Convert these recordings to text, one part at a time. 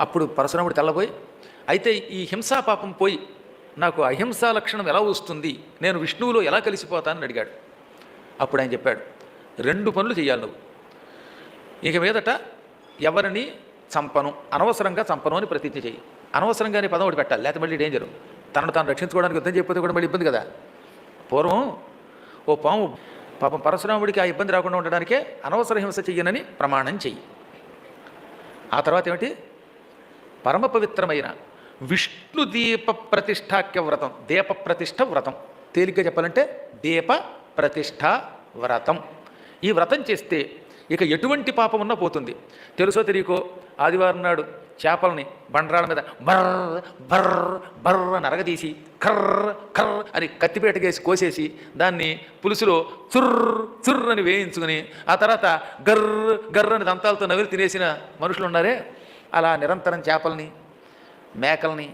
అప్పుడు పరశురాముడు తెల్లబోయి అయితే ఈ హింసా పాపం పోయి నాకు అహింసా లక్షణం ఎలా వస్తుంది? నేను విష్ణువులో ఎలా కలిసిపోతానని అడిగాడు. అప్పుడు ఆయన చెప్పాడు రెండు పనులు చేయాలి నువ్వు. ఇక మీదట ఎవరిని చంపను అనవసరంగా చంపను అని ప్రతిజ్ఞ చేయి అనవసరంగానే పదం ఒకటి పెట్టాలి లేకపోతే మళ్ళీ డేంజర్ తనను తాను రక్షించుకోవడానికి యుద్ధం చెప్పితే కూడా మళ్ళీ ఇబ్బంది కదా. పూర్వం ఓ పాము పాపం పరశురాముడికి ఆ ఇబ్బంది రాకుండా ఉండడానికే అనవసర హింస చెయ్యనని ప్రమాణం చెయ్యి. ఆ తర్వాత ఏమిటి? పరమ పవిత్రమైన విష్ణు దీప ప్రతిష్టాక్య వ్రతం దీప ప్రతిష్ఠ వ్రతం. తేలిగ్గా చెప్పాలంటే దీప ప్రతిష్ట వ్రతం. ఈ వ్రతం చేస్తే ఇక ఎటువంటి పాపం ఉన్నా పోతుంది. తెలుసో తెలియకో ఆదివారం నాడు చేపలని బండరాళ్ళ మీద బర్ర బర్ర బర్ర అని అరగదీసి కర్ర కర్ర అని కత్తిపేటకేసి కోసేసి దాన్ని పులుసులో చుర్ర చుర్ర అని వేయించుకుని ఆ తర్వాత గర్ర గర్ర అని దంతాలతో నవిలి తినేసిన మనుషులు ఉన్నారే? అలా నిరంతరం చేపల్ని మేకల్ని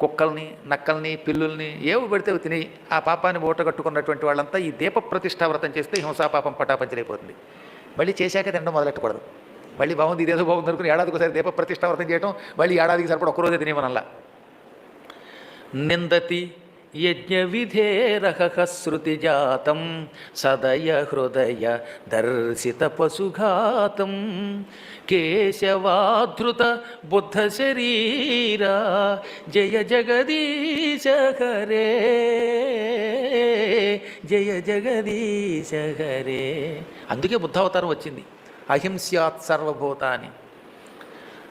కుక్కల్ని నక్కల్ని పిల్లుల్ని ఏవి పెడితే తిని ఆ పాపాన్ని మూట కట్టుకున్నటువంటి వాళ్ళంతా ఈ దీప ప్రతిష్ఠా వ్రతం చేస్తే హింసాపాపం పటాపంచలైపోతుంది. మళ్ళీ చేశాక తినడం మొదలెట్టకూడదు. మళ్ళీ బాగుంది ఇదేదో బాగుంది అనుకుని ఏడాదికి ఒకసారి దీప ప్రతిష్ఠా వ్రతం చేయడం మళ్ళీ ఏడాదికి సరిపడ ఒక్కరోజే తినేమనల్లా నిందతి యజ్ఞ విధేరహ సదయ హృదయ దర్శిత పశుఘాతం కేశవాధృత బుద్ధ శరీరా జయ జగదీశ హరే జయ జగదీశ హరే. అందుకే బుద్ధావతారం వచ్చింది. అహింస్యాత్ సర్వభూతాని.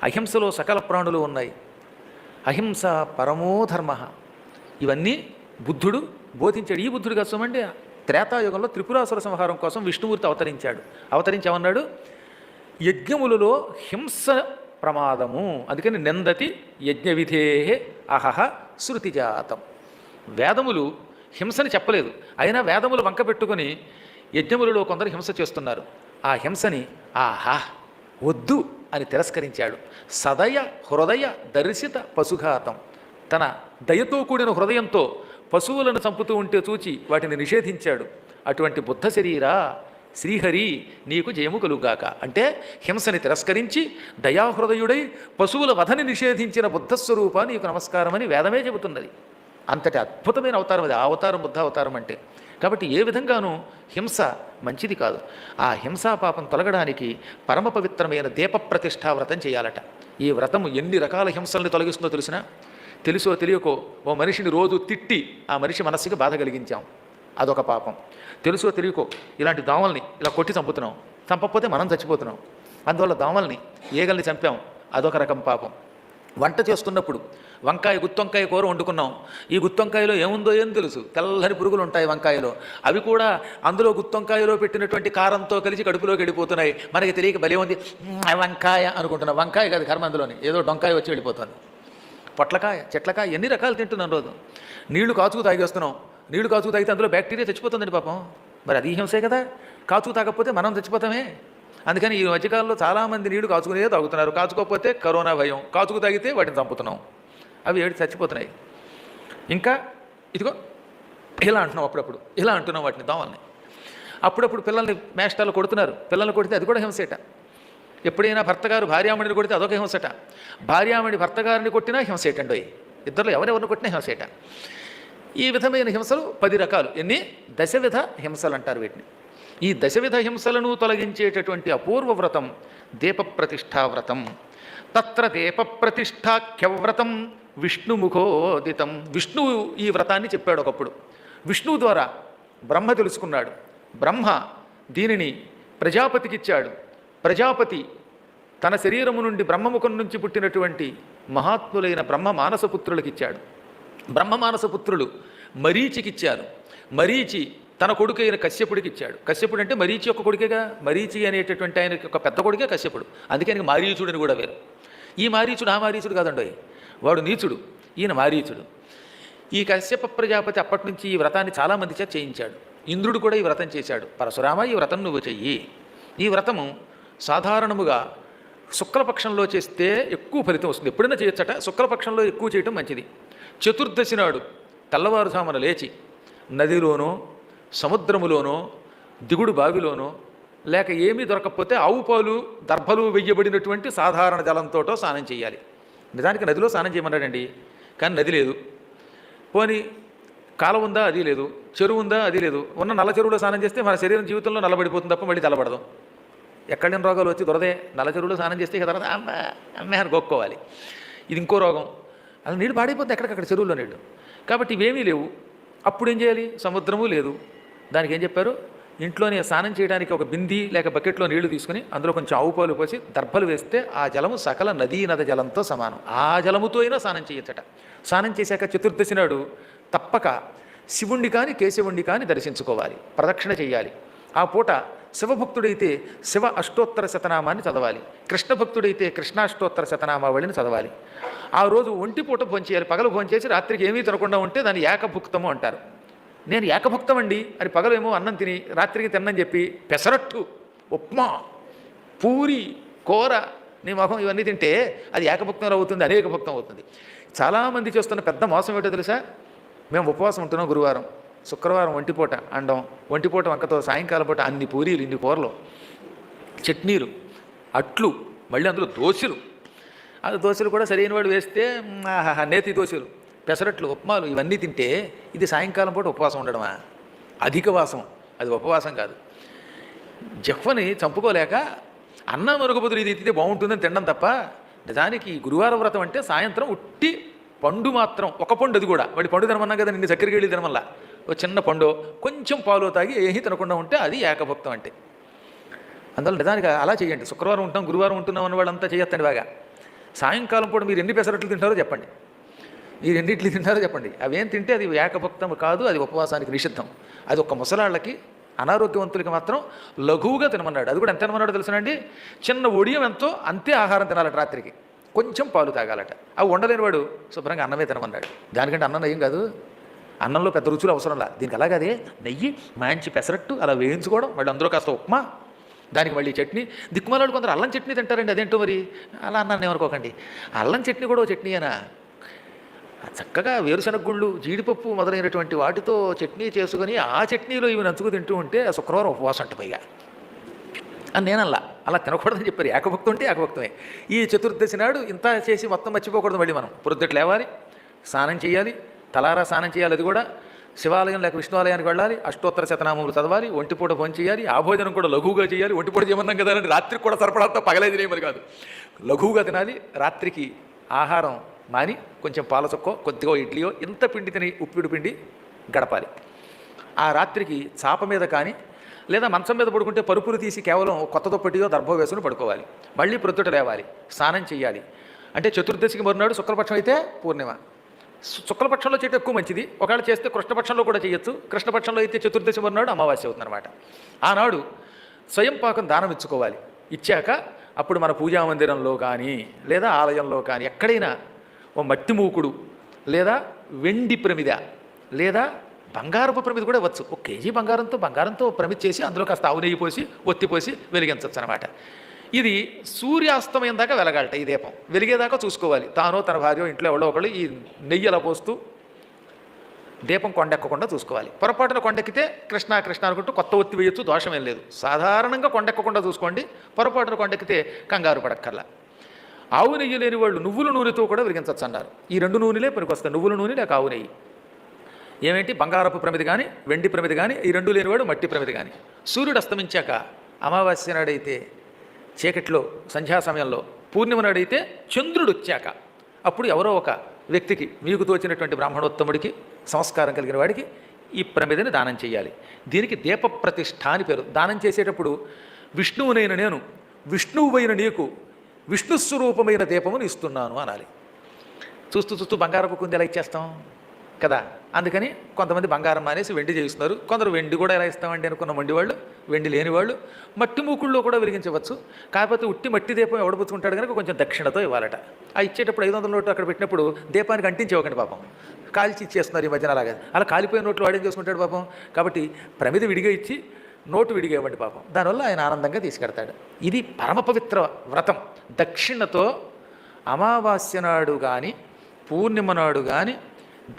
అహింసలో సకల ప్రాణులు ఉన్నాయి. అహింస పరమో ధర్మ. ఇవన్నీ బుద్ధుడు బోధించాడు. ఈ బుద్ధుడు కాదు త్రేతాయుగంలో త్రిపురాసుర సంహారం కోసం విష్ణుమూర్తి అవతరించాడు. అవతరించామన్నాడు? యజ్ఞములలో హింస ప్రమాదము. అందుకని నిందతి యజ్ఞ విధే అహహ శృతిజాతం. వేదములు హింసని చెప్పలేదు. అయినా వేదములు వంక పెట్టుకొని యజ్ఞములలో కొందరు హింస చేస్తున్నారు. ఆ హింసని ఆహా వద్దు అని తిరస్కరించాడు. సదయ హృదయ దర్శిత పశుఘాతం. తన దయతో కూడిన హృదయంతో పశువులను చంపుతూ ఉంటే చూచి వాటిని నిషేధించాడు. అటువంటి బుద్ధ శరీరా శ్రీహరి నీకు జయము కలుగాక. అంటే హింసని తిరస్కరించి దయాహృదయుడై పశువుల వధని నిషేధించిన బుద్ధస్వరూప నీకు నమస్కారమని వేదమే చెబుతున్నది. అంతటి అద్భుతమైన అవతారం అది. ఆ అవతారం బుద్ధ అవతారం అంటే. కాబట్టి ఏ విధంగానూ హింస మంచిది కాదు. ఆ హింసా పాపం తొలగడానికి పరమ పవిత్రమైన దీప ప్రతిష్ఠా వ్రతం చేయాలట. ఈ వ్రతము ఎన్ని రకాల హింసల్ని తొలగిస్తుందో తెలిసినా? తెలుసో తెలియకో ఓ మనిషిని రోజు తిట్టి ఆ మనిషి మనస్సుకి బాధ కలిగించాం. అదొక పాపం. తెలుసో తెలియకో ఇలాంటి దోమల్ని ఇలా కొట్టి చంపుతున్నాం. చంపకపోతే మనం చచ్చిపోతున్నాం. అందువల్ల దోమల్ని ఈగల్ని చంపాం. అదొక రకం పాపం. వంట చేస్తున్నప్పుడు వంకాయ గుత్తొంకాయ కూర వండుకున్నాం. ఈ గుత్తొంకాయలో ఏముందో ఏం తెలుసు? తెల్లని పురుగులు ఉంటాయి వంకాయలో. అవి కూడా అందులో గుత్తొంకాయలో పెట్టినటువంటి కారంతో కలిసి కడుపులోకి వెళ్ళిపోతున్నాయి. మనకి తెలియక భలే ఉంది. వంకాయ అనుకుంటున్నాం. వంకాయ కాదు కర్మ అందులోని. ఏదో డొంకాయ వచ్చి వెళ్ళిపోతుంది. పొట్లకాయ చెట్లకాయ ఎన్ని రకాలు తింటున్నాం రోజు? నీళ్ళు కాచుకు తాగేస్తున్నాం. నీళ్ళు కాచుకు తాగితే అందులో బ్యాక్టీరియా చచ్చిపోతుందండి పాపం. మరి అది హింసే కదా. కాచుకు తాగకపోతే మనం చచ్చిపోతామే. అందుకని ఈ మధ్యకాలంలో చాలామంది నీళ్ళు కాచుకునే తాగుతున్నారు. కాచుకోకపోతే కరోనా భయం. కాచుకు తాగితే వాటిని చంపుతున్నాం. అవి ఏడు చచ్చిపోతున్నాయి. ఇంకా ఇదిగో ఇలా అంటున్నాం అప్పుడప్పుడు. ఇలా అంటున్నాం వాటిని దోమల్ని. అప్పుడప్పుడు పిల్లల్ని మేష్టాలు కొడుతున్నారు. పిల్లల్ని కొడితే అది కూడా హింసేట. ఎప్పుడైనా భర్తగారు భార్యామణిని కొడితే అదొక హింసట. భార్యామణి భర్తగారిని కొట్టినా హింసేటండో ఇద్దరు ఎవరెవరిని కొట్టినా హింసేట ఈ విధమైన హింసలు పది రకాలు. ఎన్ని? దశవిధ హింసలు అంటారు వీటిని. ఈ దశవిధ హింసలను తొలగించేటటువంటి అపూర్వ వ్రతం దీప ప్రతిష్ఠా వ్రతం. తత్ర దీపప్రతిష్టాఖ్యవ్రతం విష్ణుముఖోదితం. విష్ణువు ఈ వ్రతాన్ని చెప్పాడు ఒకప్పుడు. విష్ణువు ద్వారా బ్రహ్మ తెలుసుకున్నాడు. బ్రహ్మ దీనిని ప్రజాపతికి ఇచ్చాడు ప్రజాపతి తన శరీరము నుండి బ్రహ్మముఖం నుంచి పుట్టినటువంటి మహాత్ములైన బ్రహ్మ మానసపుత్రులకిచ్చాడు బ్రహ్మ మానసపుత్రులు మరీచికిచ్చారు మరీచి తన కొడుకైన కశ్యపుడికి ఇచ్చాడు. కశ్యపుడు అంటే మరీచి యొక్క కొడుకేగా? మరీచి అనేటటువంటి ఆయన ఒక పెద్ద కొడుకే కశ్యపుడు. అందుకే ఆయనకి మారీచుడని కూడా వేరు. ఈ మారీచుడు ఆ మారీచుడు కాదండోయ్. వాడు నీచుడు. ఈయన మారీచుడు. ఈ కశ్యప ప్రజాపతి అప్పటి నుంచి ఈ వ్రతాన్ని చాలామంది చేత చేయించాడు. ఇంద్రుడు కూడా ఈ వ్రతం చేశాడు. పరశురామ ఈ వ్రతం నువ్వు చెయ్యి. ఈ వ్రతము సాధారణముగా శుక్లపక్షంలో చేస్తే ఎక్కువ ఫలితం వస్తుంది. ఎప్పుడైనా చేయొచ్చట? శుక్లపక్షంలో ఎక్కువ చేయటం మంచిది. చతుర్దశి నాడు తెల్లవారుజామున లేచి నదిలోనో సముద్రములోనో దిగుడు బావిలోనో లేక ఏమీ దొరకకపోతే ఆవు పాలు దర్భలు వెయ్యబడినటువంటి సాధారణ జలంతోటో స్నానం చేయాలి. నిజానికి నదిలో స్నానం చేయమన్నాడండి. కానీ నది లేదు. పోనీ కాలం ఉందా? అది లేదు. చెరువు ఉందా? అది లేదు. ఉన్న నల్ల చెరువులో స్నానం చేస్తే మన శరీరం జీవితంలో నల్లబడిపోతుంది తప్ప మళ్ళీ తెల్లబడదు. ఎక్కడైనా రోగాలు వచ్చి దొరదే నల్ల చెరువులో స్నానం చేస్తే ఇక తర్వాత అమ్మ అమ్మే అని గొక్కోవాలి. ఇది ఇంకో రోగం. అలా నీళ్ళు పాడైపోతుంది ఎక్కడికక్కడ చెరువులో నీళ్ళు కాబట్టి ఇవేమీ లేవు. అప్పుడు ఏం చేయాలి? సముద్రము లేదు. దానికి ఏం చెప్పారు? ఇంట్లోనే స్నానం చేయడానికి ఒక బింది లేక బకెట్లో నీళ్ళు తీసుకుని అందులో కొంచెం ఆవు పాలు పోసి దర్భలు వేస్తే ఆ జలము సకల నదీ నద జలంతో సమానం. ఆ జలముతో అయినా స్నానం చేయొచ్చట. స్నానం చేశాక చతుర్దశి నాడు తప్పక శివుణ్ణి కానీ కేశవుణ్ణి కానీ దర్శించుకోవాలి. ప్రదక్షిణ చేయాలి. ఆ పూట శివభక్తుడైతే శివ అష్టోత్తర శతనామాన్ని చదవాలి. కృష్ణ భక్తుడైతే కృష్ణాష్టోత్తర శతనామావళిని చదవాలి. ఆ రోజు ఒంటి పూట భోంచేయాలి పగలు భోంచేసి రాత్రికి ఏమీ తినకుండా ఉంటే దాన్ని ఏకభుక్తము అంటారు. నేను ఏకభుక్తం అండి అని పగలేమో అన్నం తిని రాత్రికి తిన్నని చెప్పి పెసరట్టు ఉప్మా పూరి కూర నీ మొహం ఇవన్నీ తింటే అది ఏకభుక్తంలో అవుతుంది అనేక భుక్తం అవుతుంది. చాలామంది చేస్తున్న పెద్ద మోసం ఏంటో తెలుసా? మేము ఉపవాసం ఉంటున్నాం గురువారం. శుక్రవారం ఒంటిపూట అండం ఒంటిపూట వంకతో సాయంకాలం పూట అన్ని పూరీలు ఇన్ని కూరలు. చట్నీలు అట్లు మళ్ళీ అందులో దోశలు. ఆ దోశలు కూడా సరైన వాడు వేస్తే నేతి దోశలు పెసరట్లు ఉప్మాలు ఇవన్నీ తింటే ఇది సాయంకాలం పూట ఉపవాసం ఉండడమా? అధిక వాసం. అది ఉపవాసం కాదు. జహ్వని చంపుకోలేక అన్నం మరొక ఇది తింటే బాగుంటుందని తినడం తప్ప నిజానికి గురువారం వ్రతం అంటే సాయంత్రం ఉట్టి పండు మాత్రం ఒక పండు అది కూడా. వాడి పండు తినమన్నా కదా నిన్ను చక్కెరకి వెళ్ళి తినమల్లా. ఒక చిన్న పండు కొంచెం పాలు తాగి ఏమీ తినకుండా ఉంటే అది ఏకభక్తం అంటే. అందువల్ల నిజానికి అలా చేయండి. శుక్రవారం ఉంటాం గురువారం ఉంటున్నాం అన్న వాళ్ళంతా చేయొద్దండి బాగా. సాయంకాలం పూట మీరు ఎన్ని పెసరట్లు తింటారో చెప్పండి. మీరు ఎన్నిట్లు తింటారో చెప్పండి. అవేం తింటే అది ఏకభక్తం కాదు అది ఉపవాసానికి నిషిద్ధం. అది ఒక ముసలాళ్ళకి అనారోగ్యవంతులకి మాత్రం లఘువుగా తినమన్నాడు. అది కూడా ఎంత తినమన్నాడు తెలుసునండి? చిన్న ఒడియం ఎంతో అంతే ఆహారం తినాలట రాత్రికి. కొంచెం పాలు తాగాలట. అవి ఉండలేని వాడు శుభ్రంగా అన్నమే తినమన్నాడు. దానికంటే అన్నం ఏం కాదు? అన్నంలో పెద్ద రుచులు అవసరంలా దీనికి అలాగదే నెయ్యి మంచి పెసరట్టు అలా వేయించుకోవడం మళ్ళీ అందులో కాస్త ఉప్మా దానికి మళ్ళీ చట్నీ. దిక్కుమాలాడు కొందరు అల్లం చట్నీ తింటారండి అదేంటో మరి? అలా అన్నాను ఏమనుకోకండి. అల్లం చట్నీ కూడా చట్నీ అయినా చక్కగా వేరుశనగ గుళ్ళు జీడిపప్పు మొదలైనటువంటి వాటితో చట్నీ చేసుకొని ఆ చట్నీలో ఇవి నంచుకు తింటూ ఉంటే శుక్రవారం ఉపవాసం అంట పైగా. అని నేనల్లా అలా తినకూడదని చెప్పారు. ఏకభక్తం అంటే ఏకభక్తమే. ఈ చతుర్దశి నాడు ఇంత చేసి మొత్తం మర్చిపోకూడదు మళ్ళీ మనం. పొద్దుట్లు లేవాలి స్నానం చేయాలి తలారా స్నానం చేయాలి అది కూడా. శివాలయం లేక విష్ణువాలయానికి వెళ్ళాలి. అష్టోత్తర శతనామములు చదవాలి. ఒంటిపూట భోజనం చేయాలి. ఆ భోజనం కూడా లఘువుగా చేయాలి. ఒంటిపూట చేయమన్నాం కదా రాత్రి రాత్రికి కూడా సరిపడంత పగలేదు తినేమని కాదు. లఘువుగా తినాలి. రాత్రికి ఆహారం మాని కొంచెం పాలచుక్కో కొద్దిగా ఇడ్లీయో ఇంత పిండి తిని ఉప్పిడి పిండి గడపాలి. ఆ రాత్రికి చాప మీద కానీ లేదా మంచం మీద పడుకుంటే పరుపులు తీసి కేవలం కొత్త దుప్పటియో దర్భ వేసుకుని పడుకోవాలి. మళ్ళీ ప్రొద్దుట లేవాలి. స్నానం చేయాలి. అంటే చతుర్దశికి మరునాడు శుక్లపక్షం అయితే పూర్ణిమ. శుక్లపక్షంలో చేయటం ఎక్కువ మంచిది. ఒకవేళ చేస్తే కృష్ణపక్షంలో కూడా చేయొచ్చు. కృష్ణపక్షంలో అయితే చతుర్దశి మరునాడు అమావాస్య అవుతుందన్నమాట. ఆనాడు స్వయం పాకం దానం ఇచ్చుకోవాలి. ఇచ్చాక అప్పుడు మన పూజా మందిరంలో కానీ లేదా ఆలయంలో కానీ ఎక్కడైనా ఓ మట్టి మూకుడు లేదా వెండి ప్రమిద లేదా బంగారపు ప్రమిద కూడా ఇవ్వచ్చు. ఒక కేజీ బంగారంతో బంగారంతో ప్రమిది చేసి అందులో కాస్త ఆవు నెయ్యి పోసి ఒత్తి పోసి వెలిగించవచ్చు అనమాట ఇది సూర్యాస్తమయం దాకా వెలగాలట ఈ దీపం. వెలిగేదాకా చూసుకోవాలి. తానో తన భార్య ఇంట్లో ఎవరో ఒకళ్ళు ఈ నెయ్యి అలా పోస్తూ దీపం కొండెక్కకుండా చూసుకోవాలి. పొరపాటున కొండెక్కితే కృష్ణ కృష్ణ అనుకుంటూ కొత్త ఒత్తి వేయొచ్చు దోషమేం లేదు. సాధారణంగా కొండెక్కకుండా చూసుకోండి. పొరపాటున కొండెక్కితే కంగారు పడక్కర్లా. ఆవు నెయ్యి లేని వాళ్ళు నువ్వుల నూనెతో కూడా విరిగించవచ్చు అన్నారు. ఈ రెండు నూనెలే పనికొస్తాయి. నువ్వుల నూనె లేక ఆవు నెయ్యి. ఏమేంటి? బంగారపు ప్రమిది కానీ వెండి ప్రమిది కానీ ఈ రెండు లేనివాడు మట్టి ప్రమిది కానీ సూర్యుడు అస్తమించాక అమావాస్య నాడైతే చీకట్లో సంధ్యా సమయంలో పూర్ణిమ నాడైతే చంద్రుడు వచ్చాక అప్పుడు ఎవరో ఒక వ్యక్తికి మీకు తోచినటువంటి బ్రాహ్మణోత్తముడికి సంస్కారం కలిగిన వాడికి ఈ ప్రమిదని దానం చేయాలి. దీనికి దీప ప్రతిష్ఠ అని పేరు. దానం చేసేటప్పుడు విష్ణువునైన నేను విష్ణువైన నీకు విష్ణు స్వరూపమైన దీపమును ఇస్తున్నాను అనాలి. చూస్తూ చూస్తూ బంగారపు కుంది ఎలా ఇచ్చేస్తాం? కదా. అందుకని కొంతమంది బంగారం మానేసి వెండి చేయిస్తున్నారు. కొందరు వెండి కూడా ఎలా ఇస్తామండి అనుకున్న మండి వాళ్ళు వెండి లేని వాళ్ళు మట్టి మూకుల్లో కూడా వెలిగించవచ్చు కాకపోతే ఉట్టి మట్టి దీపం ఎవడపుచ్చుకుంటాడు కనుక కొంచెం దక్షిణతో ఇవ్వాలట. ఆ ఇచ్చేటప్పుడు ఐదు వందల నోట్లు అక్కడ పెట్టినప్పుడు దీపానికి అంటించేవకండి పాపం. కాల్చి ఇచ్చేస్తున్నారు ఈ మధ్యన అలాగే. అలా కాలిపోయిన నోట్లు వాడేం చేసుకుంటాడు పాపం? కాబట్టి ప్రమిది విడిగా ఇచ్చి నోటు విడిగా ఇవ్వండి పాపం. దానివల్ల ఆయన ఆనందంగా తీసుకెడతాడు. ఇది పరమ పవిత్ర వ్రతం. దక్షిణతో అమావాస్య నాడు కానీ పూర్ణిమ నాడు కానీ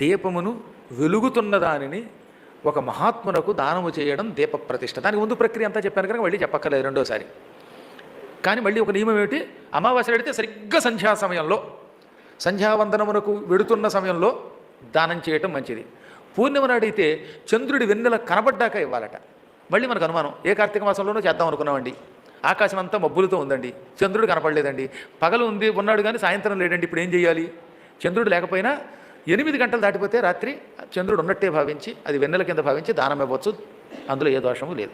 దీపమును వెలుగుతున్న దానిని ఒక మహాత్మునకు దానము చేయడం దీప ప్రతిష్ట దానికి ముందు ప్రక్రియ అంతా చెప్పాను కనుక మళ్ళీ చెప్పక్కర్లేదు రెండోసారి. కానీ మళ్ళీ ఒక నియమం ఏమిటి? అమావాస్య అడిగితే సరిగ్గా సంధ్యా సమయంలో సంధ్యావందనమునకు వెడుతున్న సమయంలో దానం చేయటం మంచిది. పూర్ణిమను అడిగితే అయితే చంద్రుడి వెన్నెల కనబడ్డాక ఇవ్వాలట. మళ్ళీ మనకు అనుమానం ఏ కార్తీక మాసంలోనూ చేద్దాం అనుకున్నామండి. ఆకాశం అంతా మబ్బులతో ఉందండి చంద్రుడు కనపడలేదండి. పగలు ఉంది ఉన్నాడు కానీ సాయంత్రం లేడండి ఇప్పుడు ఏం చేయాలి చంద్రుడు లేకపోయినా ఎనిమిది గంటలు దాటిపోతే రాత్రి చంద్రుడు ఉన్నట్టే భావించి అది వెన్నెల కింద భావించి దానం ఇవ్వచ్చు. అందులో ఏ దోషము లేదు.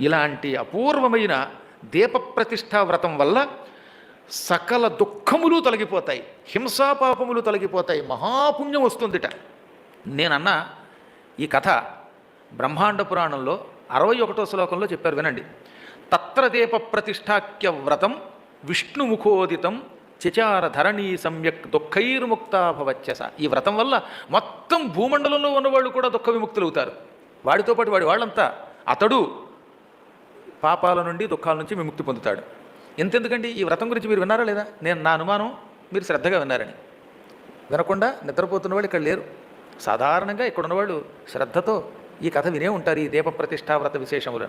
ఇలాంటి అపూర్వమైన దీప ప్రతిష్ఠా వ్రతం వల్ల సకల దుఃఖములు తొలగిపోతాయి. హింసాపాపములు తొలగిపోతాయి. మహాపుణ్యం వస్తుందిట. నేనన్న ఈ కథ బ్రహ్మాండ పురాణంలో అరవై ఒకటో శ్లోకంలో చెప్పారు వినండి. తత్ర దీప ప్రతిష్టాఖ్య వ్రతం విష్ణుముఖోదితం చచార ధరణి సమ్యక్ దుఃఖైర్ముక్త భవచ్చస ఈ వ్రతం వల్ల మొత్తం భూమండలంలో ఉన్నవాళ్ళు కూడా దుఃఖ విముక్తులు అవుతారు వాడితో పాటు వాడి వాళ్ళంతా అతడు పాపాల నుండి దుఃఖాల నుంచి విముక్తి పొందుతాడు. ఎంతెందుకండి ఈ వ్రతం గురించి మీరు విన్నారా లేదా? నేను నా అనుమానం మీరు శ్రద్ధగా విన్నారని. వినకుండా నిద్రపోతున్న వాళ్ళు ఇక్కడ లేరు. సాధారణంగా ఇక్కడ ఉన్నవాళ్ళు శ్రద్ధతో ఈ కథ వినే ఉంటారు ఈ దీప ప్రతిష్టా వ్రత విశేషములను.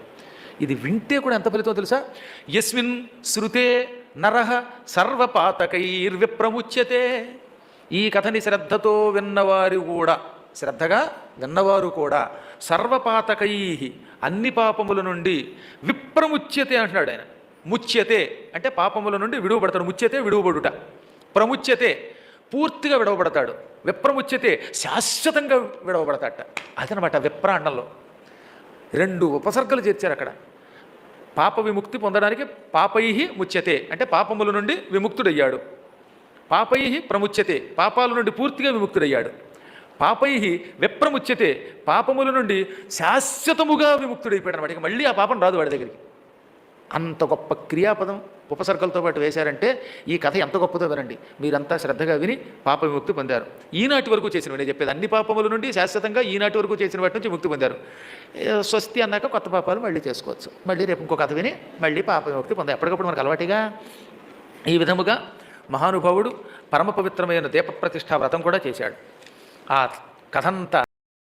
ఇది వింటే కూడా ఎంత ఫలితం తెలుసా? యస్మిన్ శృతే నరహ సర్వపాతకైర్విప్రముచ్యతే. ఈ కథని శ్రద్ధతో విన్నవారు కూడా శ్రద్ధగా విన్నవారు కూడా సర్వపాతకై అన్ని పాపముల నుండి విప్రముచ్యతే అంటున్నాడు ఆయన. ముచ్యతే అంటే పాపముల నుండి విడువబడతాడు. ముచ్యతే విడువబడుట. ప్రముచ్యతే పూర్తిగా విడవబడతాడు. విప్రముచ్యతే శాశ్వతంగా విడవబడతాడట. అదనమాట విప్రాండంలో. రెండు ఉపసర్గలు చేర్చారు అక్కడ పాప విముక్తి పొందడానికి పాపై ముచ్యతే. అంటే పాపముల నుండి విముక్తుడయ్యాడు. పాపై ప్రముచ్యతే. పాపాల నుండి పూర్తిగా విముక్తుడయ్యాడు. పాపై విప్రముచ్యతే. పాపముల నుండి శాశ్వతముగా విముక్తుడైపోయాడు అనమాట ఇక మళ్ళీ ఆ పాపం రాదు వాడి దగ్గరికి. అంత గొప్ప క్రియాపదం ఉపసర్గలతో పాటు వేశారంటే ఈ కథ ఎంత గొప్పదో వినండి. మీరంతా శ్రద్ధగా విని పాప విముక్తి పొందారు. ఈనాటి వరకు చేసిన నేను చెప్పేది అన్ని పాపముల నుండి శాశ్వతంగా ఈనాటి వరకు చేసిన వాటి నుంచి ముక్తి పొందారు. స్వస్తి అన్నాక కొత్త పాపాలు మళ్ళీ చేసుకోవచ్చు. మళ్ళీ రేపు ఇంకో కథ విని మళ్ళీ పాప విముక్తి పొందారు. ఎప్పటికప్పుడు మనకు అలవాటిగా? ఈ విధముగా మహానుభావుడు పరమ పవిత్రమైన దీప వ్రతం కూడా చేశాడు. ఆ కథంతా